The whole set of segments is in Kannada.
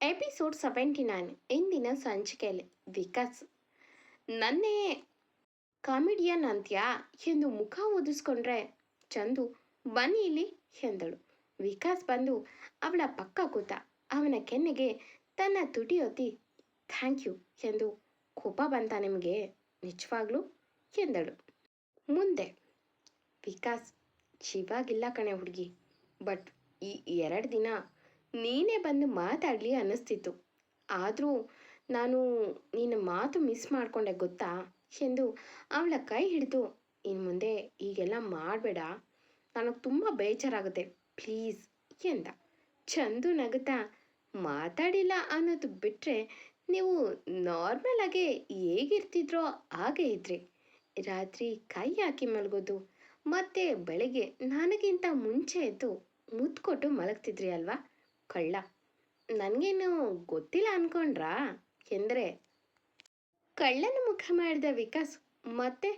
ಎಪಿಸೋಡ್ ಸೆವೆಂಟಿ ನೈನ್ ಇಂದಿನ ಸಂಚಿಕೆಯಲ್ಲಿ ವಿಕಾಸ್. ನನ್ನೇ ಕಾಮಿಡಿಯನ್ ಅಂತ್ಯಾ? ಎಂದು ಮುಖ ಓದಿಸ್ಕೊಂಡ್ರೆ ಚಂದು, ಬನ್ನಿ ಇಲ್ಲಿ ಎಂದಳು. ವಿಕಾಸ್ ಬಂದು ಅವಳ ಪಕ್ಕ ಕೂತ, ಅವನ ಕೆನ್ನೆಗೆ ತನ್ನ ತುಟಿ ಒತ್ತಿ ಥ್ಯಾಂಕ್ ಯು ಎಂದು ಕೋಪ ಬಂತ ನಿಮಗೆ? ನಿಜವಾಗ್ಲೂ? ಎಂದಳು. ಮುಂದೆ, ವಿಕಾಸ್, ಶಿವಾಗಿಲ್ಲ ಕಣೆ ಹುಡುಗಿ ಬಟ್ ಈ ಎರಡು ದಿನ ನೀನೇ ಬಂದು ಮಾತಾಡಲಿ ಅನ್ನಿಸ್ತಿತ್ತು. ಆದರೂ ನಾನು ನಿನ್ನ ಮಾತು ಮಿಸ್ ಮಾಡಿಕೊಂಡೆ ಗೊತ್ತಾ? ಎಂದು ಅವಳ ಕೈ ಹಿಡಿದು ಇನ್ನು ಮುಂದೆ ಈಗೆಲ್ಲ ಮಾಡಬೇಡ. ನನಗೆ ತುಂಬ ಬೇಜಾರಾಗುತ್ತೆ. ಪ್ಲೀಸ್, ಎಂದ. ಚಂದು ನಗುತ್ತಾ, ಮಾತಾಡಿಲ್ಲ ಅನ್ನೋದು ಬಿಟ್ಟರೆ ನೀವು ನಾರ್ಮಲ್ ಆಗಿ ಹೇಗಿರ್ತಿದ್ರೋ ಹಾಗೆ ಇದ್ರಿ. ರಾತ್ರಿ ಕೈ ಹಾಕಿ ಮಲಗೋದು. ಮತ್ತೆ ಬೆಳಗ್ಗೆ ನನಗಿಂತ ಮುಂಚೆ ಎದ್ದು ಮುದ್ದು ಕೊಟ್ಟು ಮಲಗ್ತಿದ್ರಿ ಅಲ್ವಾ? ಕಳ್ಳ ನನಗೇನು ಗೊತ್ತಿಲ್ಲ ಅನ್ಕೊಂಡ್ರಾ? ಎಂದರೆ ಕಳ್ಳನ ಮುಖ ಮಾಡಿದ ವಿಕಾಸ್, ಮತ್ತೆ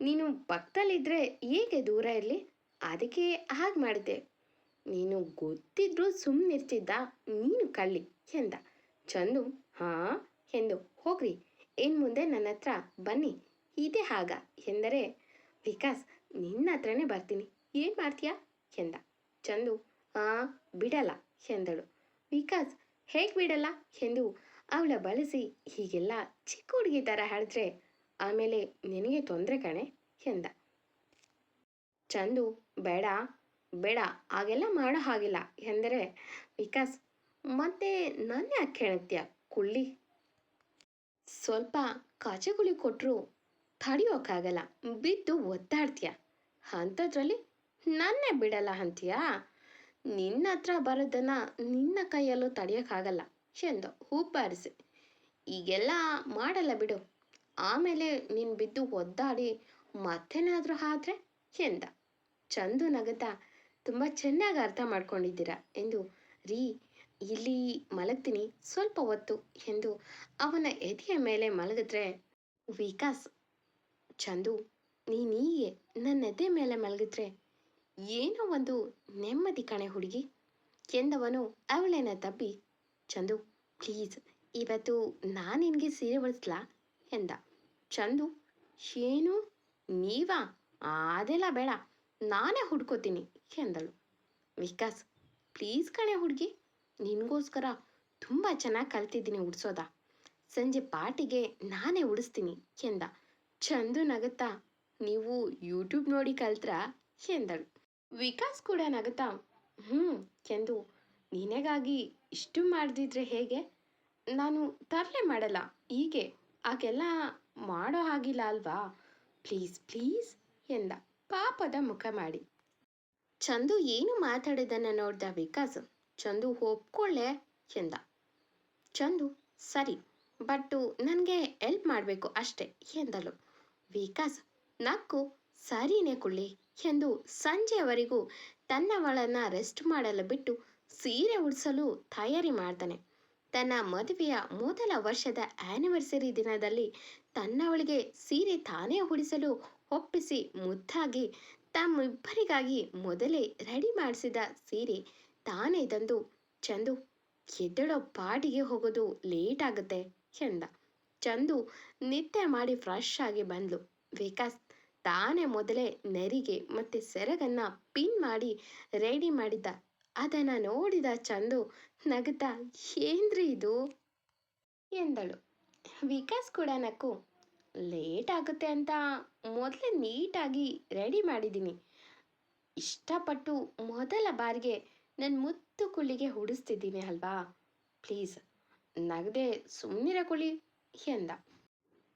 ನೀನು ಪಕ್ಕದಲ್ಲಿದ್ದರೆ ಹೇಗೆ ದೂರ ಇರಲಿ? ಅದಕ್ಕೆ ಹಾಗೆ ಮಾಡಿದೆ ನೀನು ಗೊತ್ತಿದ್ರೂ ಸುಮ್ಮನಿರ್ತಿದ್ದ ನೀನು ಕಳ್ಳಿ, ಎಂದ. ಚಂದು, ಹಾಂ? ಎಂದು. ಹೋಗ್ರಿ ಇನ್ನು ಮುಂದೆ ನನ್ನ ಹತ್ರ ಬನ್ನಿ. ಇದೆ ಹಾಗ, ಎಂದರೆ? ವಿಕಾಸ್, ನಿನ್ನ ಹತ್ರನೇ ಬರ್ತೀನಿ. ಏನು ಮಾಡ್ತೀಯಾ? ಎಂದ. ಚಂದು, ಹಾಂ? ಬಿಡಲ್ಲ. ಎಂದಳು. ವಿಕಾಸ್, ಹೇಗೆ ಬಿಡಲ್ಲ? ಎಂದು ಅವಳ ಬಳಸಿ ಹೀಗೆಲ್ಲ ಚಿಕ್ಕ ಹುಡುಗಿ ಥರ ಹೇಳಿದ್ರೆ ಆಮೇಲೆ ನಿನಗೆ ತೊಂದರೆ ಕಣೆ ಎಂದ. ಚಂದು, ಬೇಡ ಬೇಡ, ಹಾಗೆಲ್ಲ ಮಾಡೋ ಹಾಗಿಲ್ಲ. ಎಂದರೆ, ವಿಕಾಸ್, ಮತ್ತೆ ನನ್ನ ಯಾಕೆ ಹೇಳ್ತೀಯ ಕುಳ್ಳಿ. ಸ್ವಲ್ಪ ಕಾಚಗುಳಿ ಕೊಟ್ಟರು ತಡಿಯೋಕ್ಕಾಗಲ್ಲ ಬಿದ್ದು ಒದ್ದಾಡ್ತೀಯ? ಅಂಥದ್ರಲ್ಲಿ ನನ್ನೇ ಬಿಡಲ್ಲ ಅಂತೀಯಾ? ನಿನ್ನ ಹತ್ರ ಬರೋದನ್ನ ನಿನ್ನ ಕೈಯಲ್ಲೂ ತಡೆಯೋಕ್ಕಾಗಲ್ಲ ಎಂದು ಹೂಪಾರಿಸಿ ಈಗೆಲ್ಲ ಮಾಡಲ್ಲ ಬಿಡು. ಆಮೇಲೆ ನೀನು ಬಿದ್ದು ಒದ್ದಾಡಿ ಮತ್ತೇನಾದರೂ ಆದರೆ? ಎಂದ ಚಂದು ನಗತ ತುಂಬ ಚೆನ್ನಾಗಿ ಅರ್ಥ ಮಾಡ್ಕೊಂಡಿದ್ದೀರಾ ಎಂದು ರೀ, ಇಲ್ಲಿ ಮಲಗ್ತೀನಿ. ಸ್ವಲ್ಪ ಹೊತ್ತು ಎಂದು ಅವನ ಎದೆಯ ಮೇಲೆ ಮಲಗಿದ್ರೆ ವಿಕಾಸ್, ಚಂದು ನೀನೀಗೆ ನನ್ನ ಎದೆ ಮೇಲೆ ಮಲಗಿದ್ರೆ ಏನೋ ಒಂದು ನೆಮ್ಮದಿ ಕಣೆ ಹುಡುಗಿ. ಎಂದವನು ಅವಳನ್ನ ತಬ್ಬಿ, ಚಂದು ಪ್ಲೀಸ್ ಇವತ್ತು ನಾನು ನಿನಗೆ ಸೀರೆ ಉಳಿಸ್ಲಾ ಎಂದ. ಚಂದು, ಏನು? ನೀವಾ? ಅದೆಲ್ಲ ಬೇಡ, ನಾನೇ ಹುಡ್ಕೋತೀನಿ, ಎಂದಳು. ವಿಕಾಸ್ ಪ್ಲೀಸ್ ಕಣೆ ಹುಡುಗಿ, ನಿನಗೋಸ್ಕರ ತುಂಬ ಚೆನ್ನಾಗಿ ಕಲ್ತಿದ್ದೀನಿ ಉಡ್ಸೋದ. ಸಂಜೆ ಪಾಟಿಗೆ ನಾನೇ ಉಡಿಸ್ತೀನಿ, ಎಂದ. ಚಂದು ನಗುತ್ತಾ, ನೀವು ಯೂಟ್ಯೂಬ್ ನೋಡಿ ಕಲ್ತ್ರಾ? ಎಂದಳು. ವಿಕಾಸ್ ಕೂಡ ನಗುತ್ತಾ ಹ್ಞೂ ಚಂದು, ನಿನಗಾಗಿ ಇಷ್ಟು ಮಾಡ್ದಿದ್ರೆ ಹೇಗೆ? ನಾನು ತರಲೆ ಮಾಡಲ್ಲ, ಹೀಗೆ ಹಾಗೆಲ್ಲ ಮಾಡೋ ಹಾಗಿಲ್ಲ ಅಲ್ವಾ? ಪ್ಲೀಸ್ ಪ್ಲೀಸ್, ಎಂದ. ಪಾಪದ ಮುಖ ಮಾಡಿ. ಚಂದು ಏನು ಮಾತಾಡಿದ್ದನ್ನು ನೋಡ್ದ ವಿಕಾಸ್, ಚಂದು ಒಪ್ಕೊಳ್ಳೆ ಎಂದ. ಚಂದು, ಸರಿ, ಬಟ್ಟು ನನಗೆ ಹೆಲ್ಪ್ ಮಾಡಬೇಕು ಅಷ್ಟೇ, ಎಂದಳು. ವಿಕಾಸ್, ನಕ್ಕು, ಸರಿನೇ ಕುಳ್ಳಿ. ಎಂದು ಸಂಜೆಯವರೆಗೂ ತನ್ನವಳನ್ನು ರೆಸ್ಟ್ ಮಾಡಲು ಬಿಟ್ಟು ಸೀರೆ ಉಡಿಸಲು ತಯಾರಿ ಮಾಡ್ತಾನೆ. ತನ್ನ ಮದುವೆಯ ಮೊದಲ ವರ್ಷದ ಆ್ಯನಿವರ್ಸರಿ ದಿನದಲ್ಲಿ ತನ್ನವಳಿಗೆ ಸೀರೆ ತಾನೇ ಉಡಿಸಲು ಒಪ್ಪಿಸಿ ಮುದ್ದಾಗಿ ತಮ್ಮಿಬ್ಬರಿಗಾಗಿ ಮೊದಲೇ ರೆಡಿ ಮಾಡಿಸಿದ ಸೀರೆ ತಾನೇ ತಂದು ಚಂದು ಎದ್ದಡೋ ಪಾಟಿಗೆ ಹೋಗೋದು ಲೇಟ್ ಆಗುತ್ತೆ ಎಂದ. ಚಂದು ನಿತ್ಯ ಮಾಡಿ ಫ್ರೆಶ್ ಆಗಿ ಬಂದ್ಲು. ವಿಕಾಸ್ ತಾನೇ ಮೊದಲೇ ನೆರಿಗೆ ಮತ್ತು ಸೆರಗನ್ನು ಪಿನ್ ಮಾಡಿ ರೆಡಿ ಮಾಡಿದ್ದ. ಅದನ್ನು ನೋಡಿದ ಚಂದು ನಗುತ್ತಾ ಏನ್ರಿ ಇದು? ಎಂದಳು. ವಿಕಾಸ್ ಕೂಡ ನಕ್ಕು ಲೇಟ್ ಆಗುತ್ತೆ ಅಂತ ಮೊದಲೇ ನೀಟಾಗಿ ರೆಡಿ ಮಾಡಿದ್ದೀನಿ. ಇಷ್ಟಪಟ್ಟು ಮೊದಲ ಬಾರಿಗೆ ನನ್ನ ಮುತ್ತು ಕುಳ್ಳಿಗೆ ಹುಡಿಸ್ತಿದ್ದೀನಿ ಅಲ್ವಾ? ಪ್ಲೀಸ್ ನಗದೆ ಸುಮ್ಮನಿರ ಕುಳಿ, ಎಂದ.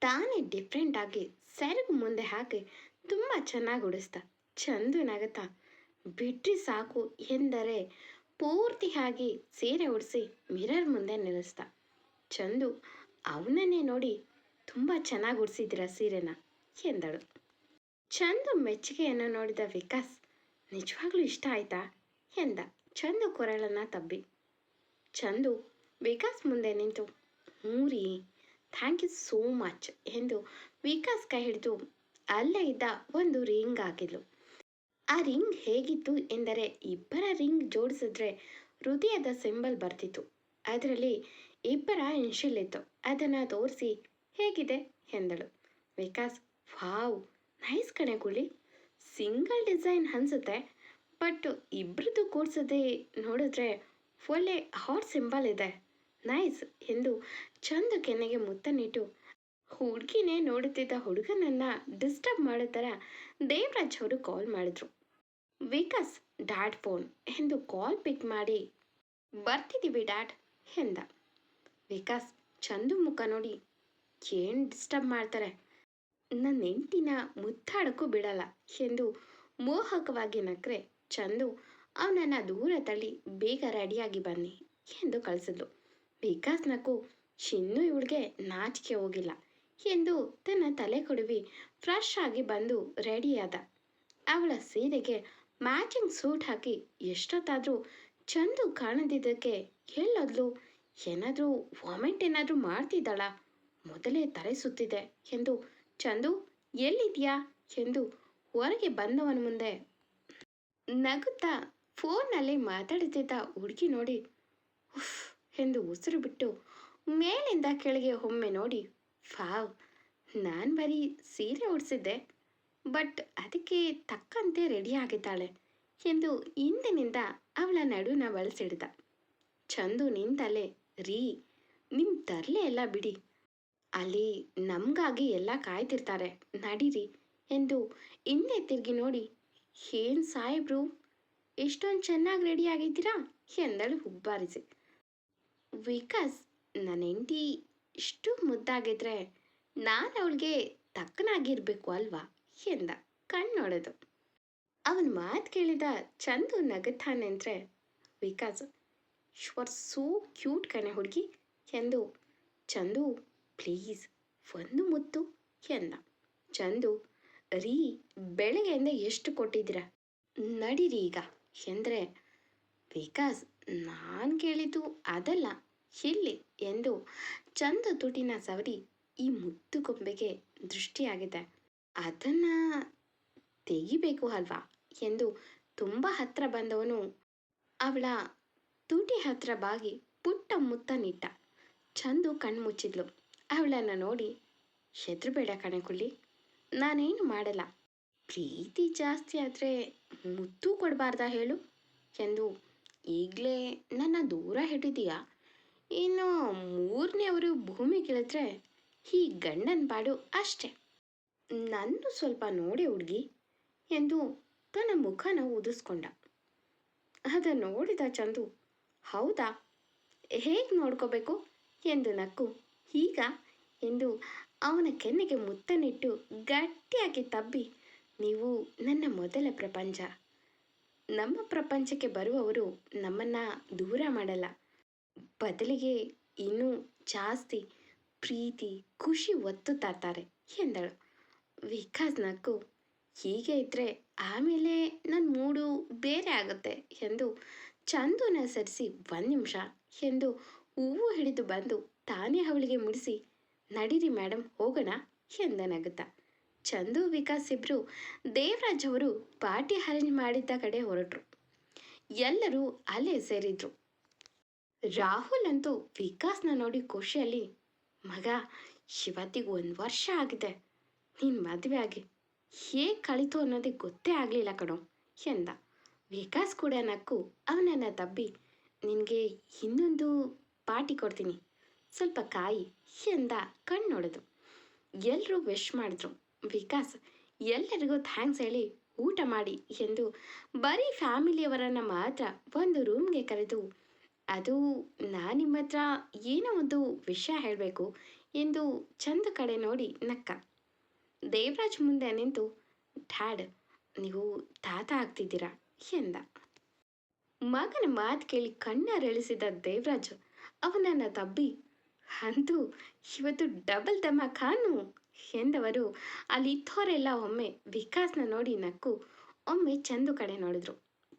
ತಾನೇ ಡಿಫ್ರೆಂಟಾಗಿ ಸೆರಗು ಮುಂದೆ ಹಾಕಿ ತುಂಬ ಚೆನ್ನಾಗಿ ಉಡಿಸ್ತ. ಚಂದು ನಗತ ಬಿಟ್ರಿ ಸಾಕು ಎಂದರೆ ಪೂರ್ತಿಯಾಗಿ ಸೀರೆ ಉಡಿಸಿ ಮಿರರ್ ಮುಂದೆ ನಿಲ್ಲಿಸ್ದ ಚಂದು, ಅವನನ್ನೇ ನೋಡಿ ತುಂಬ ಚೆನ್ನಾಗಿ ಉಡಿಸಿದ್ರ ಸೀರೆನ? ಎಂದಳು. ಚಂದು ಮೆಚ್ಚುಗೆಯನ್ನು ನೋಡಿದ ವಿಕಾಸ್, ನಿಜವಾಗ್ಲೂ ಇಷ್ಟ ಆಯ್ತಾ? ಎಂದ. ಚಂದು ಕೊರಳನ್ನು ತಬ್ಬಿ. ಚಂದು, ವಿಕಾಸ್ ಮುಂದೆ ನಿಂತು ಹ್ಞೂ ರೀ ಥ್ಯಾಂಕ್ ಯು ಸೋ ಮಚ್ ಎಂದು ವಿಕಾಸ್ ಕೈ ಹಿಡಿದು ಅಲ್ಲೇ ಇದ್ದ ಒಂದು ರಿಂಗ್ ಆಗಿದ್ಲು. ಆ ರಿಂಗ್ ಹೇಗಿತ್ತು ಎಂದರೆ ಇಬ್ಬರ ರಿಂಗ್ ಜೋಡಿಸಿದ್ರೆ ಹೃದಯದ ಸಿಂಬಲ್ ಬರ್ತಿತ್ತು. ಅದರಲ್ಲಿ ಇಬ್ಬರ ಇನ್ಷಿಯಲ್ ಇತ್ತು. ಅದನ್ನು ತೋರಿಸಿ ಹೇಗಿದೆ ಎಂದಳು. ವಿಕಾಸ್, ವಾವ್, ನೈಸ್ ಕಣೆ ಗುಳಿ. ಸಿಂಗಲ್ ಡಿಸೈನ್ ಅನಿಸುತ್ತೆ. ಬಟ್ ಇಬ್ಬರದ್ದು ಕೂಡ್ಸದೆ ನೋಡಿದ್ರೆ ಒಳ್ಳೆ ಹಾಟ್ ಸಿಂಬಲ್ ಇದೆ. ನೈಸ್ ಎಂದು ಚಂದ ಕೆನ್ನೆಗೆ ಮುತ್ತನಿಟ್ಟು ಹುಡುಗಿನೇ ನೋಡುತ್ತಿದ್ದ ಹುಡುಗನನ್ನ ಡಿಸ್ಟರ್ಬ್ ಮಾಡೋ ಥರ ದೇವರಾಜ್ ಅವರು ಕಾಲ್ ಮಾಡಿದ್ರು. ವಿಕಾಸ್, ಡ್ಯಾಡ್ ಫೋನ್ ಎಂದು ಕಾಲ್ ಪಿಕ್ ಮಾಡಿ, ಬರ್ತಿದ್ದೀವಿ ಡ್ಯಾಡ್ ಎಂದ. ವಿಕಾಸ್ ಚಂದು ಮುಖ ನೋಡಿ, ಏನು ಡಿಸ್ಟರ್ಬ್ ಮಾಡ್ತಾರೆ? ನನ್ನ ಹೆಂಡತಿನ ಮುತ್ತಾಡಕ್ಕೂ ಬಿಡಲ್ಲ ಎಂದು ಮೋಹಕವಾಗಿ ನಕ್ರೆ ಚಂದು, ಅವನನ್ನು ದೂರ ತಳ್ಳಿ ಬೇಗ ರೆಡಿಯಾಗಿ ಬನ್ನಿ ಎಂದು ಕಳಿಸಿದ್ಲು. ವಿಕಾಸ್ ನಕು ಚಿನ್ನು ಇವಳಿಗೆ ನಾಚಿಕೆ ಹೋಗಿಲ್ಲ. ಎಂದು ತನ್ನ ತಲೆ ಕೊಡುವಿ. ಫ್ರೆಶ್ ಆಗಿ ಬಂದು ರೆಡಿಯಾದ ಅವಳ ಸೀರೆಗೆ ಮ್ಯಾಚಿಂಗ್ ಸೂಟ್ ಹಾಕಿ ಎಷ್ಟೊತ್ತಾದರೂ ಚಂದು ಕಾಣದಿದ್ದಕ್ಕೆ ಹೇಳೋದ್ಲು, ಏನಾದರೂ ವಾಮಿಟ್ ಏನಾದರೂ ಮಾಡ್ತಿದ್ದಾಳ? ಮೊದಲೇ ತಲೆ ಸುತ್ತಿದೆ ಎಂದು. ಚಂದು, ಎಲ್ಲಿದ್ಯಾ? ಎಂದು ಹೊರಗೆ ಬಂದವನ ಮುಂದೆ ನಗುತ್ತಾ ಫೋನ್ನಲ್ಲಿ ಮಾತಾಡುತ್ತಿದ್ದ ಹುಡುಗಿ ನೋಡಿ, ಉಫ್ ಎಂದು ಉಸಿರು ಬಿಟ್ಟು ಮೇಲಿಂದ ಕೆಳಗೆ ಒಮ್ಮೆ ನೋಡಿ ಫಾವ್ ನಾನು ಬರೀ ಸೀರೆ ಉಡಿಸಿದ್ದೆ, ಬಟ್ ಅದಕ್ಕೆ ತಕ್ಕಂತೆ ರೆಡಿ ಆಗಿದ್ದಾಳೆ ಎಂದು ಹಿಂದಿನಿಂದ ಅವಳ ನಡುವಿನ ಬಳಸಿಡಿದ. ಚಂದು ನಿಂತಲೆ ರೀ ನಿಮ್ಮ ತರಲೆ ಎಲ್ಲ ಬಿಡಿ, ಅಲ್ಲಿ ನಮಗಾಗಿ ಎಲ್ಲ ಕಾಯ್ತಿರ್ತಾರೆ, ನಡೀರಿ ಎಂದು ಹಿಂದೆ ತಿರುಗಿ ನೋಡಿ, ಏನು ಸಾಹೇಬ್ರು, ಎಷ್ಟೊಂದು ಚೆನ್ನಾಗಿ ರೆಡಿ ಆಗಿದ್ದೀರಾ? ಎಂದಳು ಹುಬ್ಬಾರಿಸಿ. ವಿಕಾಸ್ ನನ್ನ ಹೆಂಡತಿ ಇಷ್ಟು ಮುದ್ದಾಗಿದ್ರೆ ನಾನು ಅವಳಿಗೆ ತಕ್ಕನಾಗಿರ್ಬೇಕು ಅಲ್ವಾ? ಎಂದ ಕಣ್ಣೊಳದು ಅವನ ಮಾತು ಕೇಳಿದ Chandu ನಗುತ್ತಾನೆಂದ್ರೆ Vikas you are so cute ಕಣೆ ಹುಡುಗಿ ಎಂದು ಚಂದು ಪ್ಲೀಸ್ ಒಂದು ಮುತ್ತು ಎಂದ. ಚಂದು, ರೀ, ಬೆಳಗ್ಗೆಯಿಂದ ಎಷ್ಟು ಕೊಟ್ಟಿದ್ದೀರ? ನಡೀರಿ ಈಗ ಎಂದರೆ, ವಿಕಾಸ್, ನಾನು ಕೇಳಿದ್ದು ಅದಲ್ಲ. ಇಲ್ಲಿ ಎಂದು ಚಂದ ತುಟಿನ ಸವರಿ ಈ ಮುದ್ದು ಗೊಂಬೆಗೆ ದೃಷ್ಟಿಯಾಗಿದೆ. ಅದನ್ನು ತೆಗಿಬೇಕು ಅಲ್ವಾ? ಎಂದು ತುಂಬ ಹತ್ರ ಬಂದವನು. ಅವಳ ತುಟಿ ಹತ್ರ ಬಾಗಿ ಪುಟ್ಟ ಮುತ್ತ ಮುತ್ತನಿಟ್ಟ ಚಂದು ಕಣ್ಮುಚ್ಚಿದ್ಲು. ಅವಳನ್ನು ನೋಡಿ ಹೆದರಬೇಡ ಕಣಕುಳ್ಳಿ ನಾನೇನು ಮಾಡಲ್ಲ. ಪ್ರೀತಿ ಜಾಸ್ತಿ ಆದರೆ ಮುತ್ತು ಕೊಡಬಾರ್ದಾ ಹೇಳು? ಎಂದು ಈಗಲೇ ನನ್ನ ದೂರ ಹಿಡಿದೀಯಾ? ಇನ್ನು ಮೂರನೇವರು ಭೂಮಿಗಿಳಿದ್ರೆ ಈ ಗಂಡನ ಬಾಡು ಅಷ್ಟೆ. ನನ್ನ ಸ್ವಲ್ಪ ನೋಡಿ ಹುಡುಗಿ ಎಂದು ತನ್ನ ಮುಖನ ಉದಿಸ್ಕೊಂಡ. ಅದ ನೋಡಿದ ಚಂದು, ಹೌದಾ? ಹೇಗೆ ನೋಡ್ಕೋಬೇಕು? ಎಂದು ನಕ್ಕು. ಈಗ ಎಂದು ಅವನ ಕೆನ್ನೆಗೆ ಮುತ್ತನಿಟ್ಟು ಗಟ್ಟಿಯಾಗಿ ತಬ್ಬಿ, ನೀವು ನನ್ನ ಮೊದಲ ಪ್ರಪಂಚ. ನಮ್ಮ ಪ್ರಪಂಚಕ್ಕೆ ಬರುವವರು ನಮ್ಮನ್ನು ದೂರ ಮಾಡಲ್ಲ. ಬದಲಿಗೆ ಇನ್ನೂ ಜಾಸ್ತಿ ಪ್ರೀತಿ, ಖುಷಿ ಒತ್ತು ತರ್ತಾರೆ ಎಂದಳು. ವಿಕಾಸ್ ನಕ್ಕು, ಹೀಗೆ ಇದ್ದರೆ ಆಮೇಲೆ ನನ್ನ ಮೂಡು ಬೇರೆ ಆಗುತ್ತೆ ಎಂದು ಚಂದುನ ಸರಿಸಿ ಒಂದು ನಿಮಿಷ ಎಂದು ಹೂವು ಹಿಡಿದು ಬಂದು ತಾನೇ ಅವಳಿಗೆ ಮುಡಿಸಿ, ನಡೀರಿ ಮೇಡಮ್ ಹೋಗೋಣ ಎಂದ ನಗುತ್ತಾ. ಚಂದು, ವಿಕಾಸ್ ಇಬ್ಬರು ದೇವರಾಜ್ ಅವರು ಪಾರ್ಟಿ ಅರೇಂಜ್ ಮಾಡಿದ್ದ ಕಡೆ ಹೊರಟರು. ಎಲ್ಲರೂ ಅಲ್ಲೇ ಸೇರಿದ್ರು. ರಾಹುಲ್ ಅಂತೂ ವಿಕಾಸ್ನ ನೋಡಿ ಖುಷಿಯಲ್ಲಿ, ಮಗ, ಇವತ್ತಿಗೆ ಒಂದು ವರ್ಷ ಆಗಿದೆ. ನೀನು ಮದುವೆ ಆಗಿ ಹೇಗೆ ಕಳಿತು ಅನ್ನೋದೇ ಗೊತ್ತೇ ಆಗಲಿಲ್ಲ ಕಣೋ, ಎಂದ. ವಿಕಾಸ್ ಕೂಡ ನಕ್ಕು ಅವನನ್ನು ತಬ್ಬಿ, ನಿನಗೆ ಇನ್ನೊಂದು ಪಾರ್ಟಿ ಕೊಡ್ತೀನಿ. ಸ್ವಲ್ಪ ಕಾಯಿ, ಎಂದ ಕಣ್ಣು ನೋಡಿದ್ರು ಎಲ್ಲರೂ ವಿಶ್ ಮಾಡಿದ್ರು. ವಿಕಾಸ್, ಎಲ್ಲರಿಗೂ ಥ್ಯಾಂಕ್ಸ್ ಹೇಳಿ ಊಟ ಮಾಡಿ, ಎಂದು ಬರೀ ಫ್ಯಾಮಿಲಿಯವರನ್ನು ಮಾತ್ರ ಒಂದು ರೂಮ್ಗೆ ಕರೆದು ಅದು ನಾನು ನಿಮ್ಮ ಹತ್ರ ಏನೋ ಒಂದು ವಿಷಯ ಹೇಳಬೇಕು ಎಂದು ಚಂದ ಕಡೆ ನೋಡಿ ನಕ್ಕ. ದೇವರಾಜ್ ಮುಂದೆ ನಿಂತು, ಡ್ಯಾಡ್, ನೀವು ತಾತ ಆಗ್ತಿದ್ದೀರಾ? ಎಂದ. ಮಗನ ಮಾತು ಕೇಳಿ ಕಣ್ಣರಳಿಸಿದ ದೇವರಾಜ್ ಅವನನ್ನ ತಬ್ಬಿ, ಅಂತೂ ಇವತ್ತು ಡಬಲ್ ದಮಖಾನು ಎಂದವರು ಅಲ್ಲಿದ್ದವರೆಲ್ಲ ಒಮ್ಮೆ ವಿಕಾಸ್ನ ನೋಡಿ ನಕ್ಕು, ಒಮ್ಮೆ ಚಂದು ಕಡೆ ನೋಡಿದ್ರು.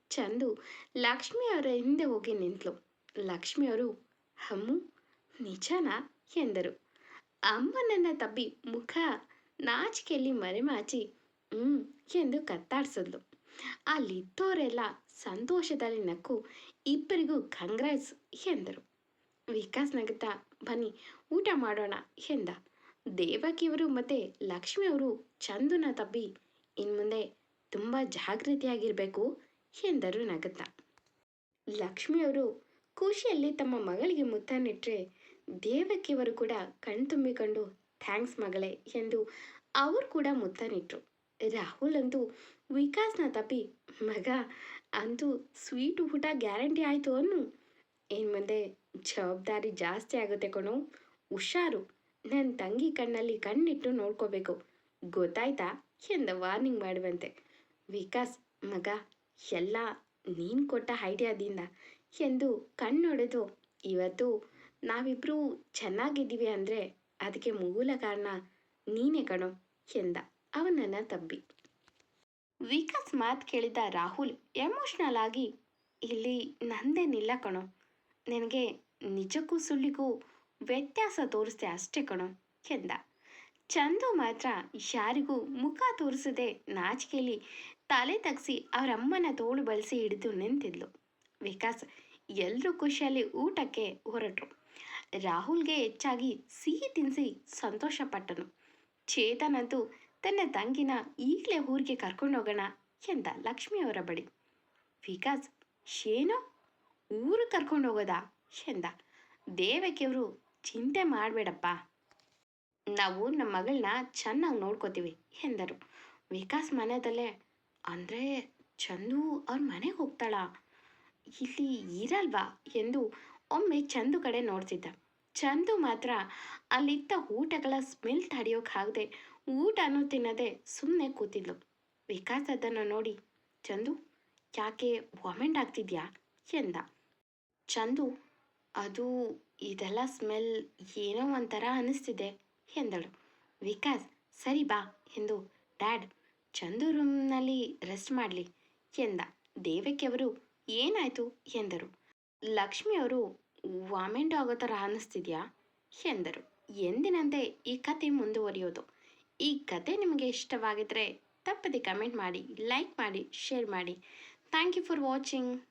ಚಂದು ಲಕ್ಷ್ಮಿ ಅವರ ಹಿಂದೆ ಹೋಗಿ ನಿಂತಳು ಲಕ್ಷ್ಮಿಯವರು ಹಮ್ಮು ನಿಜನಾ? ಎಂದರು. ಅಮ್ಮನನ್ನ ತಬ್ಬಿ, ಮುಖ ನಾಚಿಕೆಯಲ್ಲಿ ಮರೆಮಾಚಿ, ಹ್ಮ್, ಎಂದು ಕತ್ತಾಡಿಸಿದ್ಲು. ಅಲ್ಲಿದ್ದವರೆಲ್ಲ ಸಂತೋಷದಲ್ಲಿ ನಕ್ಕು, ಇಬ್ಬರಿಗೂ ಕಂಗ್ರಾಟ್ಸ್ ಎಂದರು. ವಿಕಾಸ್ ನಗುತ್ತಾ, ಬನ್ನಿ, ಊಟ ಮಾಡೋಣ, ಎಂದ. ದೇವಕಿಯವರು ಮತ್ತೆ ಲಕ್ಷ್ಮಿಯವರು ಚಂದುನ ತಬ್ಬಿ, ಇನ್ಮುಂದೆ ತುಂಬ ಜಾಗೃತಿಯಾಗಿರಬೇಕು ಎಂದರು ನಗುತ್ತಾ. ಲಕ್ಷ್ಮಿಯವರು ಖುಷಿಯಲ್ಲಿ ತಮ್ಮ ಮಗಳಿಗೆ ಮುತ್ತನ್ನಿಟ್ರೆ ದೇವಕಿಯವರು ಕೂಡ ಕಣ್ತುಂಬಿಕೊಂಡು ಥ್ಯಾಂಕ್ಸ್ ಮಗಳೇ ಎಂದು ಅವರು ಕೂಡ ಮುತ್ತನಿಟ್ರು ರಾಹುಲ್ ಅಂತೂ ವಿಕಾಸ್ನ ತಪ್ಪಿ, ಮಗ, ಅಂತೂ ಸ್ವೀಟ್ ಊಟ ಗ್ಯಾರಂಟಿ ಆಯಿತು ಅನ್ನು. ಏನು ಮುಂದೆ ಜವಾಬ್ದಾರಿ ಜಾಸ್ತಿ ಆಗುತ್ತೆ ಕಣೋ, ಹುಷಾರು. ನನ್ನ ತಂಗಿ ಕಣ್ಣಲ್ಲಿ ಕಣ್ಣಿಟ್ಟು ನೋಡ್ಕೋಬೇಕು. ಗೊತ್ತಾಯ್ತಾ? ಎಂದ ವಾರ್ನಿಂಗ್ ಮಾಡುವಂತೆ. ವಿಕಾಸ್, ಮಗ, ಎಲ್ಲ ನೀನು ಕೊಟ್ಟ ಐಡಿಯಾದಿಂದ ಎಂದು ಕಣ್ಣೊಡೆದು, ಇವತ್ತು ನಾವಿಬ್ಬರೂ ಚೆನ್ನಾಗಿದ್ದೀವಿ ಅಂದರೆ ಅದಕ್ಕೆ ಮೂಲ ಕಾರಣ ನೀನೇ ಕಣೋ ಎಂದ ಅವನನ್ನು ತಬ್ಬಿ. ವಿಕಾಸ್ ಮಾತು ಕೇಳಿದ ರಾಹುಲ್ ಎಮೋಷ್ನಲ್ ಆಗಿ, ಇಲ್ಲಿ ನಂದೇನಿಲ್ಲ ಕಣೋ. ನಿನಗೆ ನಿಜಕ್ಕೂ ಸುಳ್ಳಿಗೂ ವ್ಯತ್ಯಾಸ ತೋರಿಸ್ದೆ ಅಷ್ಟೇ ಕಣೋ ಎಂದ. ಚಂದು ಮಾತ್ರ ಯಾರಿಗೂ ಮುಖ ತೋರಿಸದೆ ನಾಚಿಕೆಯಲ್ಲಿ ತಲೆ ತಗ್ಸಿ ಅವರಮ್ಮನ ತೋಳು ಬಳಸಿ ಹಿಡಿದು ನಿಂತಿದ್ಲು. ವಿಕಾಸ್ ಎಲ್ಲರೂ ಖುಷಿಯಲ್ಲಿ ಊಟಕ್ಕೆ ಹೊರಟರು. ರಾಹುಲ್ಗೆ ಹೆಚ್ಚಾಗಿ ಸಿಹಿ ತಿನ್ನಿಸಿ ಸಂತೋಷಪಟ್ಟನು. ಚೇತನ್ ಅಂತೂ ತನ್ನ ತಂಗಿನ ಈಗಲೇ ಊರಿಗೆ ಕರ್ಕೊಂಡೋಗೋಣ ಎಂದ ಲಕ್ಷ್ಮಿಯವರ ಬಳಿ. ವಿಕಾಸ್ ಏನೋ ಊರು ಕರ್ಕೊಂಡೋಗೋದಾ ಎಂದ. ದೇವಕಿಯವರು, ಚಿಂತೆ ಮಾಡಬೇಡಪ್ಪ. ನಾವು ನಮ್ಮ ಮಗಳನ್ನ ಚೆನ್ನಾಗಿ ನೋಡ್ಕೋತೀವಿ ಎಂದರು. ವಿಕಾಸ್ ಮನೆಯದಲ್ಲೇ ಅಂದರೆ ಚಂದು ಅವ್ರ ಮನೆಗೆ ಹೋಗ್ತಾಳಾ? ಇಲ್ಲಿ ಇರಲ್ವಾ ಎಂದು ಒಮ್ಮೆ ಚಂದು ಕಡೆ ನೋಡ್ತಿದ್ದ. ಚಂದು ಮಾತ್ರ ಅಲ್ಲಿದ್ದ ಊಟಗಳ ಸ್ಮೆಲ್ ತಡೆಯೋಕ್ಕಾಗದೆ ಊಟನೂ ತಿನ್ನದೆ ಸುಮ್ಮನೆ ಕೂತಿದ್ಲು. ವಿಕಾಸ್ ಅದನ್ನು ನೋಡಿ, ಚಂದು, ಯಾಕೆ ವಾಮೆಂಟ್ ಆಗ್ತಿದ್ಯಾ? ಎಂದ. ಚಂದು, ಅದು ಇದೆಲ್ಲ ಸ್ಮೆಲ್ ಏನೋ ಒಂಥರ ಅನ್ನಿಸ್ತಿದೆ ಎಂದಳು. ವಿಕಾಸ್, ಸರಿ ಬಾ, ಎಂದು, ಡ್ಯಾಡ್, ಚಂದು ರೂಮ್ನಲ್ಲಿ ರೆಸ್ಟ್ ಮಾಡಲಿ, ಎಂದ. ದೇವಕಿಯವರು ಏನಾಯಿತು ಎಂದರು. ಲಕ್ಷ್ಮಿಯವರು ವಾಮೆಂಟ್ ಆಗೋ ಥರ ಅನ್ನಿಸ್ತಿದ್ಯಾ? ಎಂದರು. ಎಂದಿನಂತೆ ಈ ಕತೆ ಮುಂದುವರಿಯೋದು? ಈ ಕತೆ ನಿಮಗೆ ಇಷ್ಟವಾಗಿದ್ದರೆ ತಪ್ಪದೆ ಕಮೆಂಟ್ ಮಾಡಿ, ಲೈಕ್ ಮಾಡಿ, ಶೇರ್ ಮಾಡಿ. Thank you for watching.